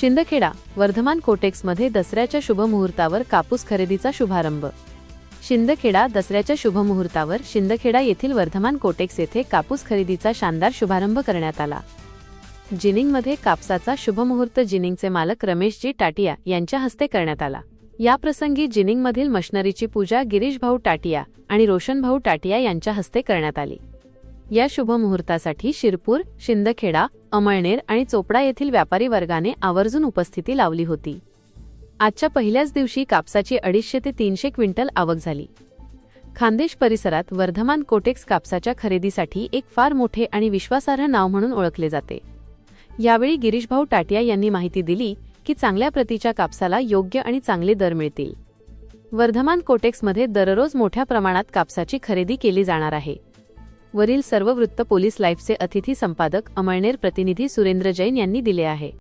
शिंदखेडा वर्धमान कोटेक्समध्ये दसऱ्याच्या शुभमुहूर्तावर कापूस खरेदीचा शुभारंभ. शिंदखेडा दसऱ्याच्या शुभमुहूर्तावर शिंदखेडा येथील वर्धमान कोटेक्स येथे कापूस खरेदीचा शानदार शुभारंभ करण्यात आला. जिनिंगमध्ये कापसाचा शुभमुहूर्त जिनिंगचे मालक रमेशजी टाटिया यांच्या हस्ते करण्यात आला. याप्रसंगी जिनिंगमधील मशनरीची पूजा गिरीश भाऊ टाटिया आणि रोशन भाऊ टाटिया यांच्या हस्ते करण्यात आली. या शुभमुहूर्तासाठी शिरपूर शिंदखेडा अमळनेर आणि चोपडा येथील व्यापारी वर्गाने आवर्जून उपस्थिती लावली होती. आजच्या पहिल्याच दिवशी कापसाची अडीचशे ते तीनशे क्विंटल आवक झाली. खान्देश परिसरात वर्धमान कोटेक्स कापसाच्या खरेदीसाठी एक फार मोठे आणि विश्वासार्ह नाव म्हणून ओळखले जाते. यावेळी गिरीशभाऊ टाटिया यांनी माहिती दिली की चांगल्या प्रतीच्या कापसाला योग्य आणि चांगले दर मिळतील. वर्धमान कोटेक्समध्ये दररोज मोठ्या प्रमाणात कापसाची खरेदी केली जाणार आहे. वरील सर्व वृत्त पोलीस लाईफचे अतिथी संपादक अमळनेर प्रतिनिधी सुरेंद्र जैन यांनी दिले आहे.